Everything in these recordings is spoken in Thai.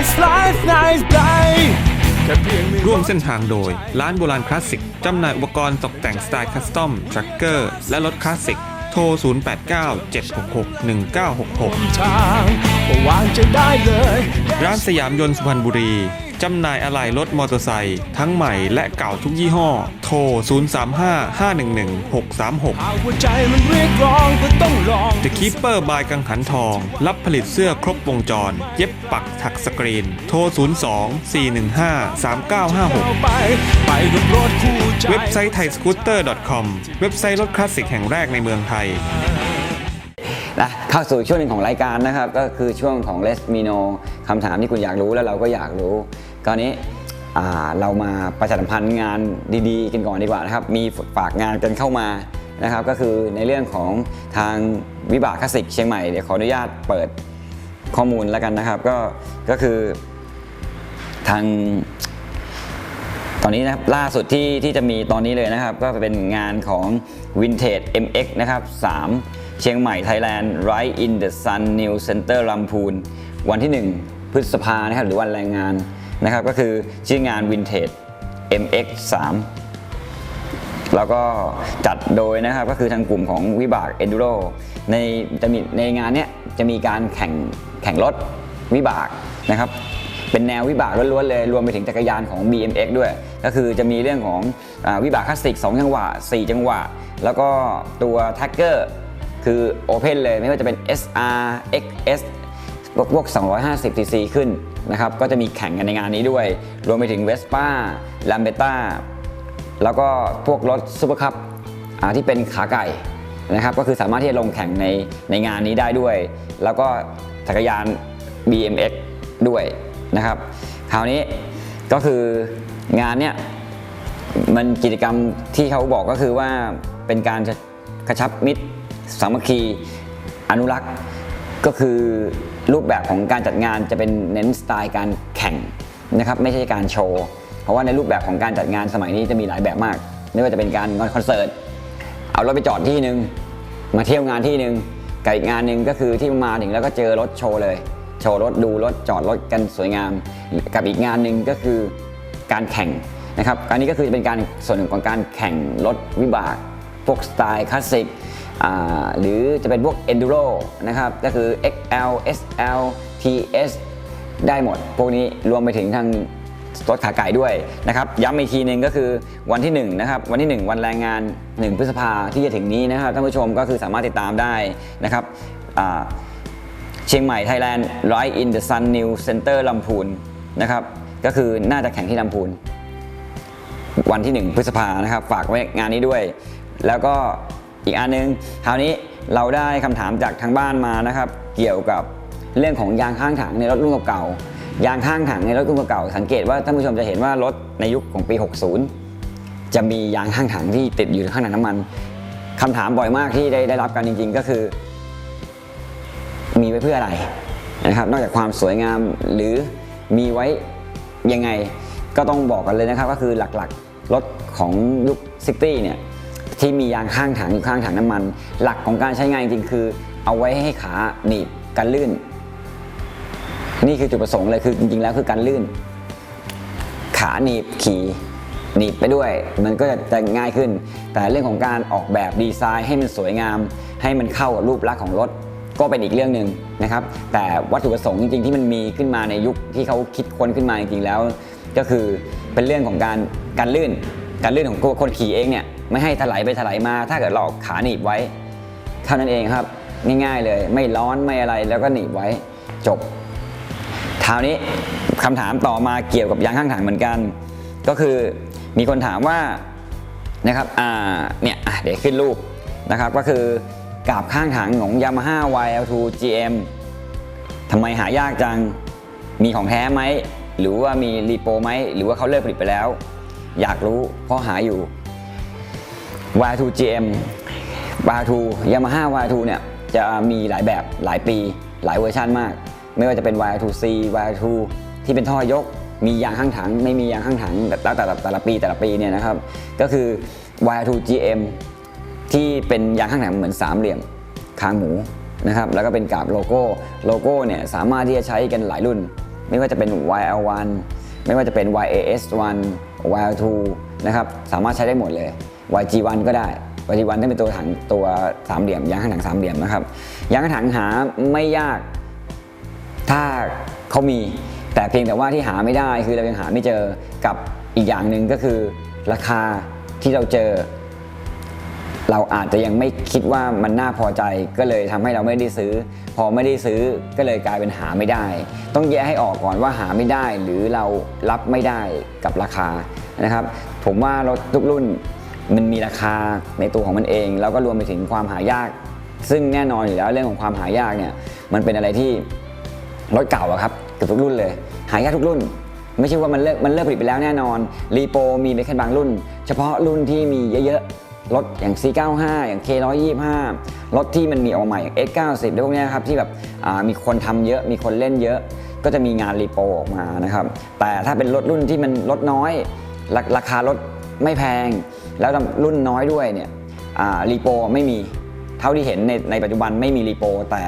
nice life nice day แค่เพียงไม่ร่วมเส้นทางโดย ร้านโบราณคลาสสิก จำหน่ายอุปกรณ์ตกแต่งสไตล์คัสตอมทรัคเกอร์ และรถคลาสสิก โทร 0897661966ทางก็วางใจได้เลยร้านสยามยนต์สุพรรณบุรี จำหน่ายอะไหล่รถมอเตอร์ไซค์ทั้งใหม่และเก่าทุกยี่ห้อ โทร 0355111636หากหัวใจมันเรียกร้องก็ต้องลอง The Keeper บายกังหันทอง รับผลิตเสื้อครบวงจร เย็บปักถักสกรีน โทร 02-415-3956ไปไปกับรถคู่ใจเว็บไซต์ไทยสกูตเตอร์ .com เว็บไซต์รถคลาสสิกแห่งแรกในเมืองไทยนะเข้าสู่ช่วงหนึ่งของรายการนะครับ ก็คือช่วงของ Let Me Know คำถามที่คุณอยากรู้แล้วเราก็อยากรู้ คราวนี้เรามาประชาสัมพันธ์งานดีๆ กันก่อนดีกว่านะครับ มีฝากงานกันเข้ามานะครับ ก็คือในเรื่องของทางวิบากคลาสสิกเชียงใหม่เดี๋ยวขออนุญาตเปิดข้อมูลแล้วกันนะครับ ก็ก็คือทางตอนนี้นะครับล่าสุดที่ที่จะมีตอนนี้เลยนะครับ ก็เป็นงานของ Vintage MX นะครับ3เชียงใหม่ Thailand Right in the Sun New Center ลำพูนวันที่ 1 พฤษภานะครับหรือวันแรงงาน นะครับก็คือชื่องาน Vintage MX 3แล้วก็จัดโดยนะครับก็คือทางกลุ่มของวิบาก Enduro ในจะมีในงานเนี้ยจะมีการแข่งแข่งรถวิบากนะครับเป็นแนววิบากล้วนๆเลย รวมไปถึงจักรยานของ BMX ด้วย ก็คือจะมีเรื่องของอวิบากคลาสสิก 2 จังหวะ 4 จังหวะ แล้วก็ตัว t a g g e r คือ Open เลยไม่ว่าจะเป็น SR XS พวกพวก 250 cc ขึ้นนะครับ ก็จะมีแข่งกันในงานนี้ด้วย รวมไปถึง Vespa Lambretta แล้วก็พวกรถซูเปอร์คัพที่เป็นขาไก่นะครับ ก็คือสามารถที่จะลงแข่งในในงานนี้ได้ด้วย แล้วก็จักรยาน BMX ด้วยนะครับ คราวนี้ก็คืองานเนี้ยมันกิจกรรมที่เขาบอกก็คือว่าเป็นการกระชับมิตรสามัคคีอนุรักษ์ก็คือ รูปแบบของการจัดงานจะเป็นเน้นสไตล์การแข่งนะครับไม่ใช่การโชว์ เพราะว่าในรูปแบบของการจัดงานสมัยนี้จะมีหลายแบบมาก ไม่ว่าจะเป็นการงานคอนเสิร์ตเอารถไปจอดที่หนึ่งมาเที่ยวงานที่หนึ่งกับอีกงานหนึ่งก็คือที่มาถึงแล้วก็เจอรถโชว์เลย โชว์รถดูรถจอดรถกันสวยงาม กับอีกงานหนึ่งก็คือการแข่งนะครับการนี้ก็คือเป็นการส่วนหนึ่งของการแข่งรถวิบาก วกสไตล์คลาสสิกหรือจะเป็นพวก enduro นะครับ ก็คือ XL SL TS ได้หมด พวกนี้รวมไปถึงทางรถขาไก่ด้วยนะครับ ย้ำอีกทีหนึ่งก็คือวันที่1นะครับวันที่ 1 วันแรงงาน 1 พฤษภาที่จะถึงนี้นะครับท่านผู้ชมก็คือสามารถติดตามได้นะครับเชียงใหม่ Thailand Right in the Sun New Center ลำพูนนะครับก็คือน่าจะแข่งที่ลำพูน วันที่ 1 พฤษภานะครับ ฝากไว้งานนี้ด้วย แล้วก็อีกอันนึงคราวนี้เราได้คำถามจากทางบ้านมานะครับ เกี่ยวกับเรื่องของยางข้างถังในรถรุ่นเก่า ยางข้างถังในรถรุ่นเก่า สังเกตว่าท่านผู้ชมจะเห็นว่ารถในยุคของปี 60 จะมียางข้างถังที่ติดอยู่ข้างในน้ำมันคำถามบ่อยมากที่ได้ได้รับกันจริง ๆ ก็คือ มีไว้เพื่ออะไรนะครับ นอกจากความสวยงามหรือมีไว้ยังไงก็ต้องบอกกันเลยนะครับ ก็คือหลักๆรถของยุคซิตี้เนี่ย ที่มียางข้างถังอยู่ข้างถังน้ำมัน หลักของการใช้งานจริงๆคือ เอาไว้ให้ขาหนีบกันลื่น นี่คือจุดประสงค์เลยคือจริงๆแล้วคือการลื่น ขาหนีบขี่หนีบไปด้วย มันก็จะง่ายขึ้น แต่เรื่องของการออกแบบดีไซน์ให้มันสวยงาม ให้มันเข้ากับรูปลักษณ์ของรถก็เป็นอีกเรื่องหนึ่งนะครับ แต่วัตถุประสงค์จริงๆที่มันมีขึ้นมาในยุคที่เขาคิดค้นขึ้นมาจริงๆแล้ว ก็คือเป็นเรื่องของการการลื่น การลื่นของคนขี่เองเนี่ย ไม่ให้ถลายไปถลายมา ถ้าเกิดเราขาหนีบไว้เท่านั้นเองครับ ง่ายๆเลย ไม่ร้อนไม่อะไรแล้วก็หนีบไว้จบคราวนี้คำถามต่อมาเกี่ยวกับยางข้างถังเหมือนกัน ก็คือมีคนถามว่านะครับอ่าเนี่ยเดี๋ยวขึ้นรูปนะครับก็คือกาบข้างถังของ Yamaha YL2 GM ทำไมหายากจัง มีของแท้ไหม หรือว่ามีรีโปไหม หรือว่าเขาเลิกผลิตไปแล้ว อยากรู้เพราะหาอยู่ Y2 GM Y2 Yamaha Y2 เนี่ยจะมีหลายแบบหลายปี หลายเวอร์ชันมาก ไม่ว่าจะเป็น Y2C Y2 ที่เป็นท่อยก มียางข้างถัง ไม่มียางข้างถังแล้วแต่ละแต่ละปีแต่ละปีเนี่ยนะครับ ก็คือ Y2 GM ที่เป็นยางข้างถังเหมือนสามเหลี่ยมคางหมูนะครับแล้วก็เป็นกาบโลโก้โลโก้เนี่ยสามารถที่จะใช้กันหลายรุ่น ไม่ว่าจะเป็น YL1 ไม่ว่าจะเป็น YAS1 YL2 นะครับสามารถใช้ได้หมดเลย YG1 ก็ได้ YG1 ที่เป็นตัวถังตัวสามเหลี่ยมยางข้างถังสามเหลี่ยมนะครับยางข้างถังหาไม่ยาก ถ้าเขามี แต่เพียงแต่ว่าที่หาไม่ได้คือเรายังหาไม่เจอกับอีกอย่างหนึ่งก็คือราคาที่เราเจอ เราอาจจะยังไม่คิดว่ามันน่าพอใจ ก็เลยทำให้เราไม่ได้ซื้อ พอไม่ได้ซื้อก็เลยกลายเป็นหาไม่ได้ ต้องแยกให้ออกก่อนว่าหาไม่ได้หรือเรารับไม่ได้กับราคานะครับ ผมว่ารถทุกรุ่น มันมีราคาในตัวของมันเอง แล้วก็รวมไปถึงความหายาก ซึ่งแน่นอนอยู่แล้วเรื่องของความหายากเนี่ยมันเป็นอะไรที่รถเก่าอะครับเกือบทุกรุ่นเลย หายากทุกรุ่น ไม่ใช่ว่ามันเลิกมันเลิกผลิตไปแล้วแน่นอนรีโปมีไปแค่บางรุ่น เฉพาะรุ่นที่มีเยอะๆรถอย่าง C95 อย่าง K125 รถที่มันมีออกมาใหม่อย่าง X90 พวกนี้ครับที่แบบมีคนทำเยอะมีคนเล่นเยอะ ก็จะมีงานรีโปออกมานะครับแต่ถ้าเป็นรถรุ่นที่มันลดน้อยราราคารถไม่แพง แล้วรุ่นน้อยด้วยเนี่ยรีโปไม่มีเท่าที่เห็นในในปัจจุบันไม่มีรีโป แต่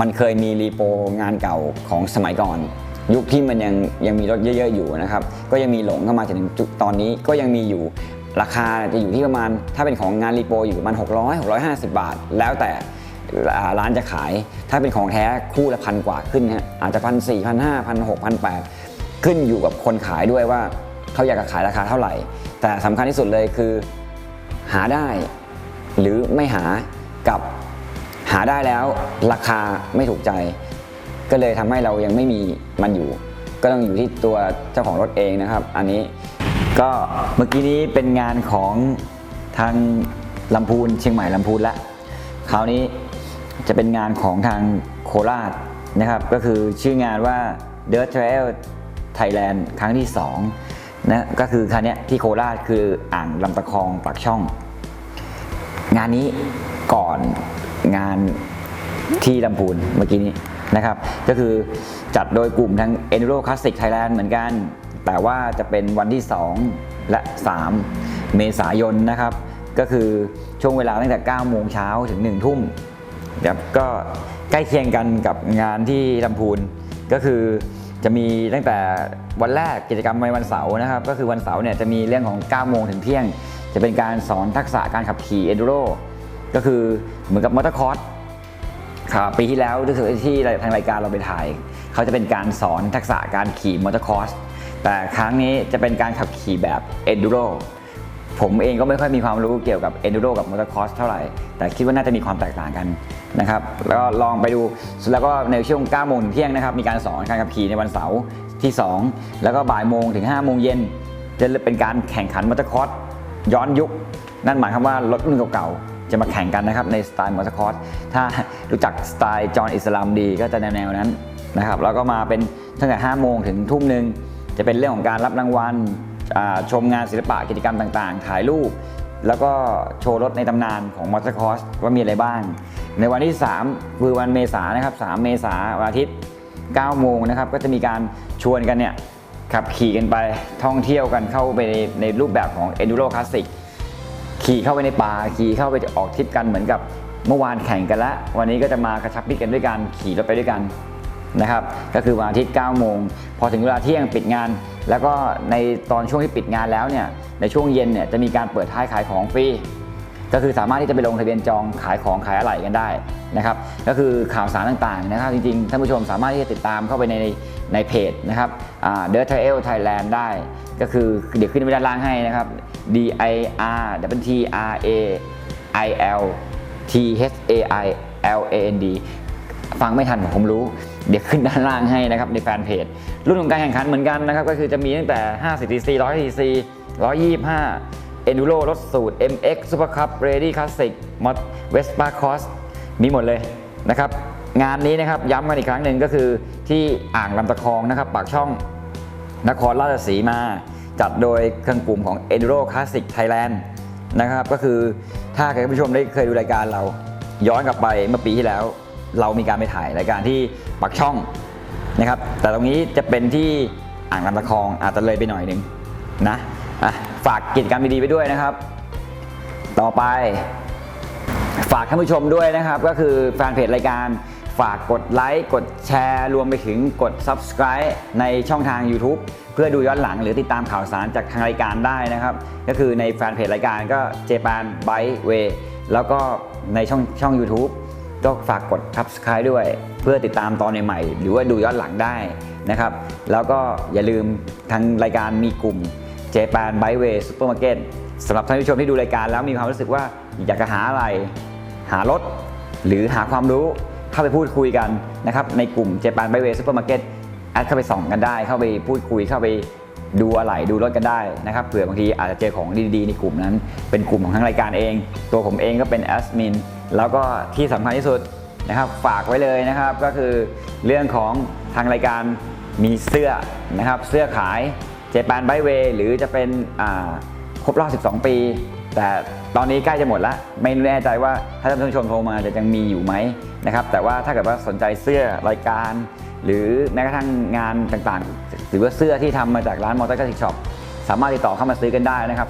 มันเคยมีรีโปงานเก่าของสมัยก่อน ยุคที่มันยังยังมีรถเยอะ ๆ อยู่นะครับ ก็ยังมีหลงเข้ามาจนถึงจุดตอนนี้ก็ยังมีอยู่ราคาจะอยู่ที่ประมาณ ถ้าเป็นของงานรีโปอยู่ประมาณ600 650 บาท แล้วแต่ร้านจะขาย ถ้าเป็นของแท้คู่ละพันกว่าขึ้นฮะอาจจะพันสี่พันห้าพันหกพันแปดขึ้นอยู่กับคนขายด้วยว่าเขาอยากจะขายราคาเท่าไหร่ แต่สำคัญที่สุดเลยคือ หาได้ หรือไม่หากับหาได้แล้วราคาไม่ถูกใจ ก็เลยทำให้เรายังไม่มีมันอยู่ ก็ต้องอยู่ที่ตัวเจ้าของรถเองนะครับ อันนี้ก็เมื่อกี้นี้เป็นงานของทางลำพูนเชียงใหม่ลำพูนละคราวนี้จะเป็นงานของทางโคราชนะครับ ก็คือชื่องานว่า Dirt Trail Thailand ครั้งที่ 2 นะก็คือคันนี้ที่โคราชคืออ่างลำตะคองปากช่อง งานนี้ก่อนงานที่ลำพูนเมื่อกี้นี้นะครับ ก็คือจัดโดยกลุ่มทาง Enduro Classic Thailand เหมือนกัน แต่ว่าจะเป็นวันที่ 2 และ 3 เมษายนนะครับ ก็คือช่วงเวลาตั้งแต่ 9 โมงเช้าถึง 1 ทุ่มครับก็ใกล้เคียงกันกับงานที่ลำพูนก็คือ จะมีตั้งแต่วันแรกกิจกรรมในวันเสาร์นะครับ ก็คือวันเสาร์เนี่ยจะมีเรื่องของ 9 โมงถึงเที่ยง จะเป็นการสอนทักษะการขับขี่เอดูโรก็คือเหมือนกับมอเตอร์คอร์สครับปีที่แล้วรู้สึกที่ทางรายการเราไปถ่าย เขาจะเป็นการสอนทักษะการขี่มอเตอร์คอร์สแต่ครั้งนี้จะเป็นการขับขี่แบบเอดูโร ผมเองก็ไม่ค่อยมีความรู้เกี่ยวกับ enduro กับ motocross เท่าไหร่ แต่คิดว่าน่าจะมีความแตกต่างกันนะครับแล้วก็ลองไปดูแล้วก็ในช่วง9โมงถึงเที่ยงนะครับมีการสอนการขับขี่ในวันเสาร์ที่ 2 แล้วก็บ่ายโมงถึง5โมงเย็นจะเป็นการแข่งขัน motocross ย้อนยุค นั่นหมายความว่ารถรุ่นเก่าๆ จะมาแข่งกันนะครับในสไตล์มอเตอร์คอร์สถ้ารู้จักสไตล์จอห์นอิสลามดีก็จะแนวๆนั้นนะครับแล้วก็มาเป็นตั้งแต่5โมงถึงทุ่มหนึ่งจะเป็นเรื่องของการรับรางวัล ชมงานศิลปะกิจกรรมต่างๆ ถ่ายรูป แล้วก็โชว์รถในตำนานของมอเตอร์คอร์สว่ามีอะไรบ้าง ในวันที่ 3 คือวันเมษานะครับ 3 เมษาวันอาทิตย์ 9 โมงนะครับ ก็จะมีการชวนกันเนี่ยขับขี่กันไปท่องเที่ยวกันเข้าไปในในรูปแบบของ Enduro Classic ขี่เข้าไปในป่าขี่เข้าไปออกทริปกันเหมือนกับเมื่อวานแข่งกันแล้ว วันนี้ก็จะมากระชับมิตรกันด้วยกันขี่รถไปด้วยกัน นะครับ ก็คือวันอาทิตย์ 9 โมง พอถึงเวลาเที่ยงปิดงาน แล้วก็ในตอนช่วงที่ปิดงานแล้วเนี่ย ในช่วงเย็นเนี่ยจะมีการเปิดท้ายขายของฟรี ก็คือสามารถที่จะไปลงทะเบียนจองขายของขายอะไหล่กันได้นะครับ ก็คือข่าวสารต่างๆนะครับ จริงๆ ท่านผู้ชมสามารถที่จะติดตามเข้าไปในในเพจนะครับเดอร์ทเอลไทยแลนด์ได้ ก็คือเดี๋ยวขึ้นไว้ด้านล่างให้นะครับ D I R W T R A I L T H A I L A N D ฟังไม่ทันผมรู้ เดี๋ยวขึ้นด้านล่างให้นะครับในแฟนเพจ รุ่นของการแข่งขันเหมือนกันนะครับก็คือจะมีตั้งแต่ 50 cc 100 cc 125 Enduro รถสูตร MX Super Cup Ready Classic Mod Vespa Cross มีหมดเลยนะครับงานนี้นะครับย้ำกันอีกครั้งหนึ่งก็คือที่อ่างลำตะคองนะครับปากช่องนครราชสีมา จัดโดยเครื่องกลุ่มของ Enduro Classic Thailand นะครับก็คือถ้าใครผู้ชมได้เคยดูรายการเราย้อนกลับไปเมื่อปีที่แล้ว เรามีการไปถ่ายรายการที่ปากช่องนะครับ แต่ตรงนี้จะเป็นที่อ่างลำตะคองอาจจะเลยไปหน่อยหนึ่งนะะฝากกิจกรรมดีๆไปด้วยนะครับ ต่อไป ฝากท่านผู้ชมด้วยนะครับ ก็คือแฟนเพจรายการฝากกดไลค์กดแชร์ รวมไปถึงกด Subscribe ในช่องทาง YouTube เพื่อดูย้อนหลังหรือติดตามข่าวสารจากทางรายการได้นะครับ ก็คือในแฟนเพจรายการก็ Japan Bike Way แล้วก็ในช่องช่อง YouTube ก็ฝากกด subscribe ด้วย เพื่อติดตามตอนใหม่ๆหรือว่าดูย้อนหลังได้นะครับ แล้วก็อย่าลืมทางรายการมีกลุ่ม Japan Byway Supermarket สำหรับท่านผู้ชมที่ดูรายการแล้วมีความรู้สึกว่าอยากจะหาอะไร หารถ หรือหาความรู้เข้าไปพูดคุยกันนะครับในกลุ่ม Japan Byway Supermarket แอดเข้าไปส่องกันได้ เข้าไปพูดคุยเข้าไปดูอะไหล่ดูรถกันได้นะครับเผื่อบางทีอาจจะเจอของดีๆในกลุ่มนั้น เป็นกลุ่มของทั้งรายการเอง ตัวผมเองก็เป็นแอดมิน แล้วก็ที่สำคัญที่สุดนะครับฝากไว้เลยนะครับก็คือเรื่องของทางรายการมีเสื้อนะครับเสื้อขาย Japan Byway หรือจะเป็นครบรอบ 12 ปี แต่ตอนนี้ใกล้จะหมดแล้วไม่แน่ใจว่าถ้าท่านผู้ชมโทรมาจะยังมีอยู่ไหมนะครับแต่ว่าถ้าเกิดว่าสนใจเสื้อรายการ หรือแม้กระทั่งงานต่างๆ หรือว่าเสื้อที่ทำมาจากร้านมอเตอร์คลาสสิกช็อปสามารถติดต่อเข้ามาซื้อกันได้นะครับ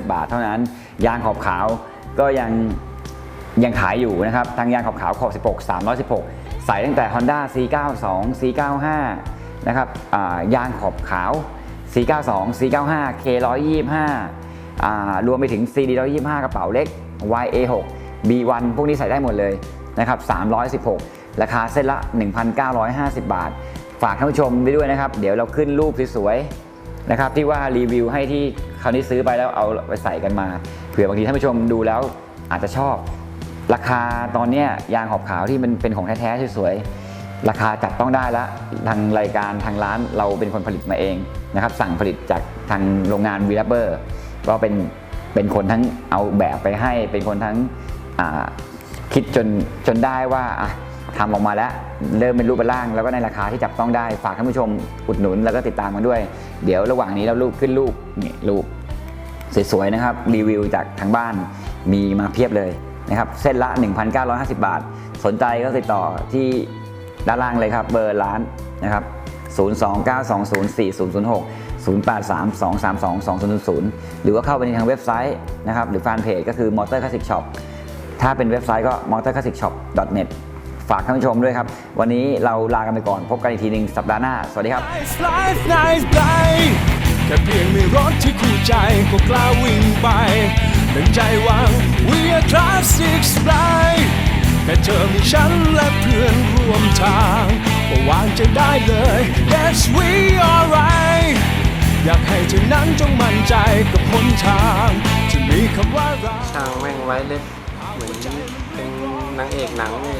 250 บาทเท่านั้น ยางขอบขาวก็ยัง ยังขายอยู่นะครับ ทางยางขอบขาวขอบ 16 316 ใส่ตั้งแต่ Honda C92 C95 นะครับยางขอบขาว C92 C95 K125 อ่ารวมไปถึง CD 125 กระเป๋าเล็ก YA6 B1 พวกนี้ใส่ได้หมดเลยนะครับ 316 ราคาเส้นละ 1,950 บาท ฝากท่านผู้ชมไปด้วยนะครับ เดี๋ยวเราขึ้นรูปสวยๆนะครับ ที่ว่ารีวิวให้ที่คราวนี้ซื้อไปแล้วเอาไปใส่กันมา เผื่อบางทีท่านผู้ชมดูแล้วอาจจะชอบ ราคาตอนนี้ยางขอบขาวที่มันเป็นของแท้ๆสวยๆราคาจับต้องได้แล้วทางรายการทางร้านเราเป็นคนผลิตมาเองนะครับ สั่งผลิตจากทางโรงงานวีลับเบอร์ก็เป็นเป็นคนทั้งเอาแบบไปให้ เป็นคนทั้งคิดจนจนได้ว่าทำออกมาแล้วเริ่มเป็นรูปเป็นร่าง แล้วก็ในราคาที่จับต้องได้ฝากท่านผู้ชมอุดหนุนแล้วก็ติดตามกันด้วย เดี๋ยวระหว่างนี้เรารูปขึ้นรูปนี่รูปสวยๆนะครับรีวิวจากทางบ้านมีมาเพียบเลย นะครับเส้นละ 1,950 บาท สนใจก็ติดต่อที่ด้านล่างเลยครับ เบอร์ร้านนะครับ 029204006 0832322000 หรือว่าเข้าไปในทางเว็บไซต์นะครับ หรือแฟนเพจก็คือ Motor Classic Shop ถ้าเป็นเว็บไซต์ก็ motorclassicshop.net ฝากท่านผู้ชมด้วยครับ วันนี้เราลากันไปก่อน พบกันอีกทีหนึ่งสัปดาห์หน้า สวัสดีครับ Nice life nice แค่เพียงมีรถที่คู่ใจก็กล้าวิ่งไป ดังใจวัง We are classics fly แค่เธอมีฉันและเพื่อนร่วมทางก็วางใจได้เลย Yes we alright อยากให้เธอนั้นจงมั่นใจกับหนทางที่มีคำว่ารักช่างแม่งไว้เล็บเหมือนเป็นนางเอกหนังเลย